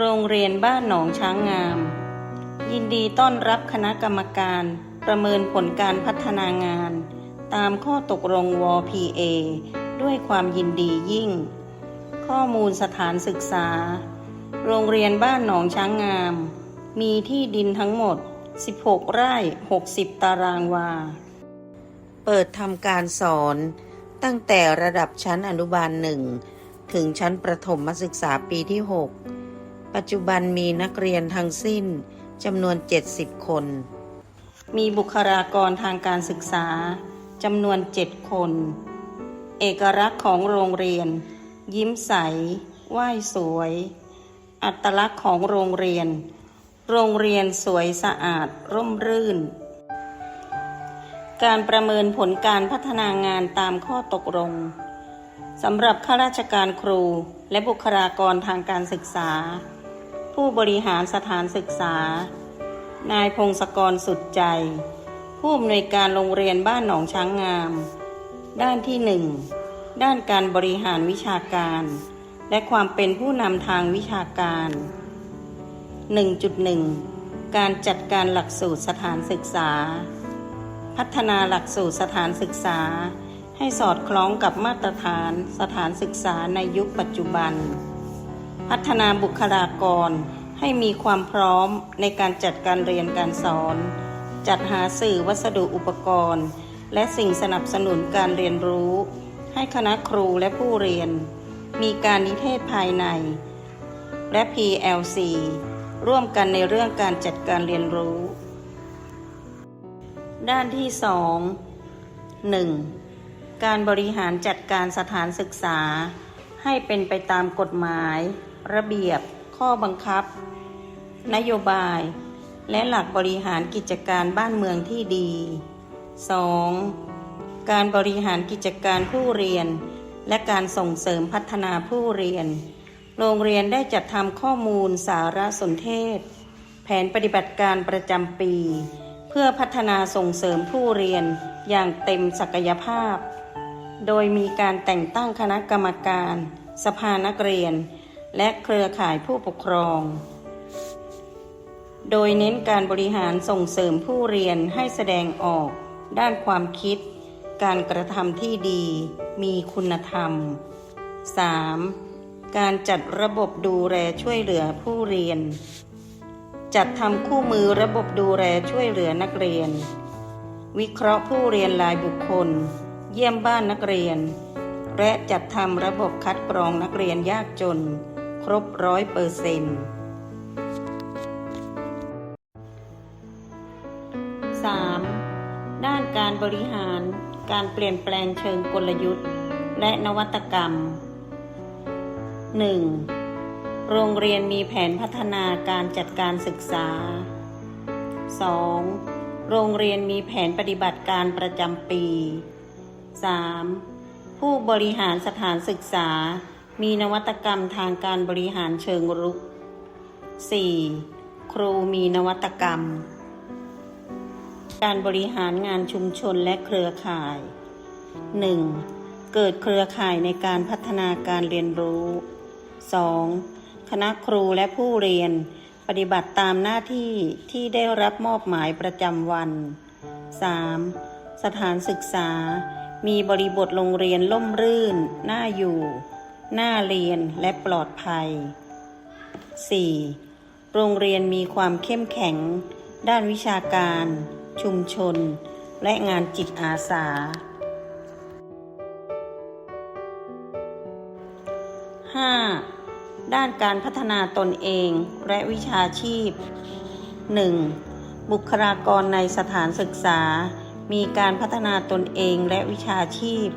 โรงเรียนบ้านหนองช้างงาม ยินดีต้อนรับคณะกรรมการประเมินผลการพัฒนางาน ตามข้อตกลงว PA ด้วยความยินดียิ่ง ข้อมูลสถานศึกษา โรงเรียนบ้านหนองช้างงาม มีที่ดินทั้งหมด 16 ไร่ 60 ตารางวา เปิดทำการสอนตั้งแต่ระดับชั้นอนุบาลหนึ่งถึงชั้นประถมศึกษาปีที่ 6 ปัจจุบันมีนักเรียนทั้งสิ้นจำนวน 70 คน มีบุคลากรทางการศึกษาจำนวน 7 คน เอกลักษณ์ของโรงเรียน ยิ้มใส ไหว้สวย อัตลักษณ์ของโรงเรียน โรงเรียนสวยสะอาดร่มรื่น การประเมินผลการพัฒนางานตามข้อตกลงสำหรับข้าราชการครูและบุคลากรทางการศึกษา ผู้บริหารสถานศึกษา นายพงศกรสุดใจ ผู้อำนวยการโรงเรียนบ้านหนองช้างงาม ด้านที่หนึ่งด้านการบริหารวิชาการ และความเป็นผู้นำทางวิชาการ 1.1 การจัดการหลักสูตรสถานศึกษา พัฒนาหลักสูตรสถานศึกษา ให้สอดคล้องกับมาตรฐานสถานศึกษาในยุคปัจจุบัน พัฒนาบุคลากร ให้มีความพร้อมในการจัดการเรียนการสอน จัดหาสื่อวัสดุอุปกรณ์ และสิ่งสนับสนุนการเรียนรู้ ให้คณะครูและผู้เรียน มีการนิเทศภายใน และ PLC ร่วมกันในเรื่องการจัดการเรียนรู้ ด้านที่ 2 1. การบริหารจัดการสถานศึกษาให้เป็นไปตามกฎหมาย ระเบียบ ข้อบังคับ นโยบาย และหลักบริหารกิจการบ้านเมืองที่ดี 2. การบริหารกิจการผู้เรียน และการส่งเสริมพัฒนาผู้เรียน โรงเรียนได้จัดทำข้อมูลสารสนเทศ แผนปฏิบัติการประจำปี เพื่อพัฒนาส่งเสริมผู้เรียนอย่างเต็มศักยภาพ โดยมีการแต่งตั้งคณะกรรมการ สภานักเรียน และเครือข่ายผู้ปกครอง โดยเน้นการบริหารส่งเสริมผู้เรียนให้แสดงออก ด้านความคิด การกระทำที่ดี มีคุณธรรม 3. การจัดระบบดูแลช่วยเหลือผู้เรียน จัดทำคู่มือระบบดูแลช่วยเหลือนักเรียน วิเคราะห์ผู้เรียนรายบุคคล เยี่ยมบ้านนักเรียนและจัดทำระบบคัดกรองนักเรียนยากจน ครบร้อยเปอร์เซ็นต์ 3. ด้านการบริหารการเปลี่ยนแปลงเชิงกลยุทธ์ และนวัตกรรม 1. โรงเรียนมีแผนพัฒนาการจัดการศึกษา 2. โรงเรียนมีแผนปฏิบัติการประจำปี 3. ผู้บริหารสถานศึกษา มีนวัตกรรมทางการบริหารเชิงรุก 4. ครูมีนวัตกรรม การบริหารงานชุมชนและเครือข่าย 1. เกิดเครือข่ายในการพัฒนาการเรียนรู้ 2. คณะครูและผู้เรียนปฏิบัติตามหน้าที่ที่ได้รับมอบหมายประจำวัน 3. สถานศึกษา มีบริบทโรงเรียนล่มรื่น น่าอยู่ น่าเรียนและปลอดภัย 4. โรงเรียนมีความเข้มแข็ง ด้านวิชาการ ชุมชน และงานจิตอาสา 5. ด้านการพัฒนาตนเองและวิชาชีพ 1. บุคลากรในสถานศึกษา มีการพัฒนาตนเองและวิชาชีพ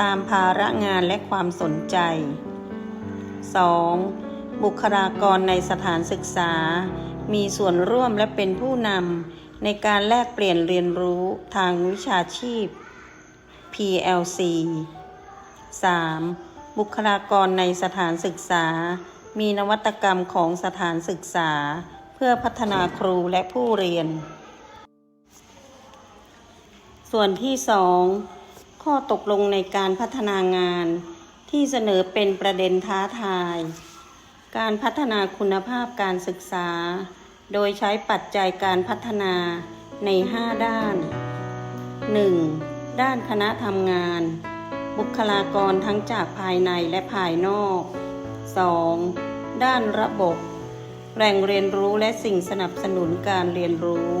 ตามภาระงานและความสนใจ 2. บุคลากรในสถานศึกษา มีส่วนร่วมและเป็นผู้นำในการแลกเปลี่ยนเรียนรู้ทางวิชาชีพ PLC 3. บุคลากรในสถานศึกษา มีนวัตกรรมของสถานศึกษา เพื่อพัฒนาครูและผู้เรียน ส่วนที่ 2 ข้อตกลงในการพัฒนางานที่เสนอเป็นประเด็นท้าทาย การพัฒนาคุณภาพการศึกษา โดยใช้ปัจจัยการพัฒนาใน 5 ด้าน 1. ด้านคณะทำงาน บุคลากรทั้งจากภายในและภายนอก 2. ด้านระบบ แหล่งเรียนรู้และสิ่งสนับสนุนการเรียนรู้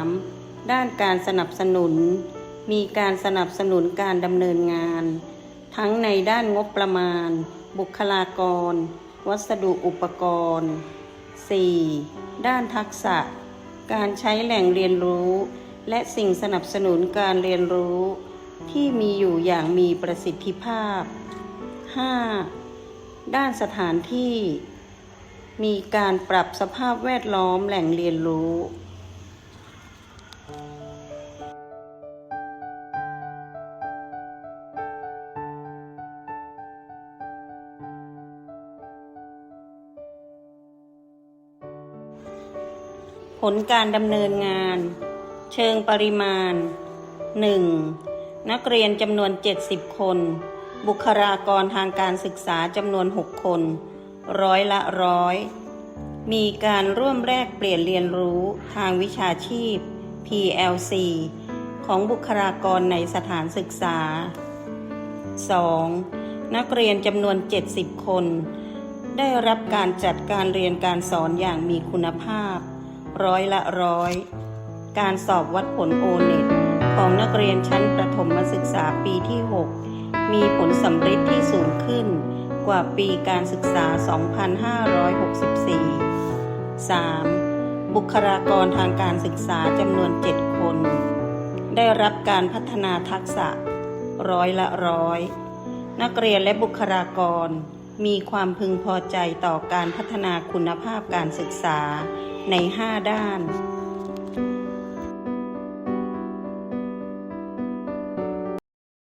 3. ด้านการสนับสนุน มีการสนับสนุนการดำเนินงาน ทั้งในด้านงบประมาณ บุคลากร วัสดุอุปกรณ์ 4. ด้านทักษะ การใช้แหล่งเรียนรู้ และสิ่งสนับสนุนการเรียนรู้ ที่มีอยู่อย่างมีประสิทธิภาพ 5. ด้านสถานที่ มีการปรับสภาพแวดล้อมแหล่งเรียนรู้ ผลการดำเนินงาน เชิงปริมาณ 1. นักเรียนจำนวน 70 คน บุคลากรทางการศึกษาจำนวน 6 คน ร้อยละร้อย มีการร่วมแลกเปลี่ยนเรียนรู้ทางวิชาชีพ PLC ของบุคลากรในสถานศึกษา 2. นักเรียนจำนวน 70 คน ได้รับการจัดการเรียนการสอนอย่างมีคุณภาพ ร้อยละร้อย การสอบวัดผลโอเน็ตของนักเรียนชั้นประถมศึกษาปีที่ 6 มีผลสำเร็จที่สูงขึ้นกว่าปีการศึกษา 2564 3. บุคลากรทางการศึกษาจำนวน 7 คน ได้รับการพัฒนาทักษะร้อยละร้อย นักเรียนและบุคลากรมีความพึงพอใจต่อการพัฒนาคุณภาพการศึกษา ใน 5 ด้าน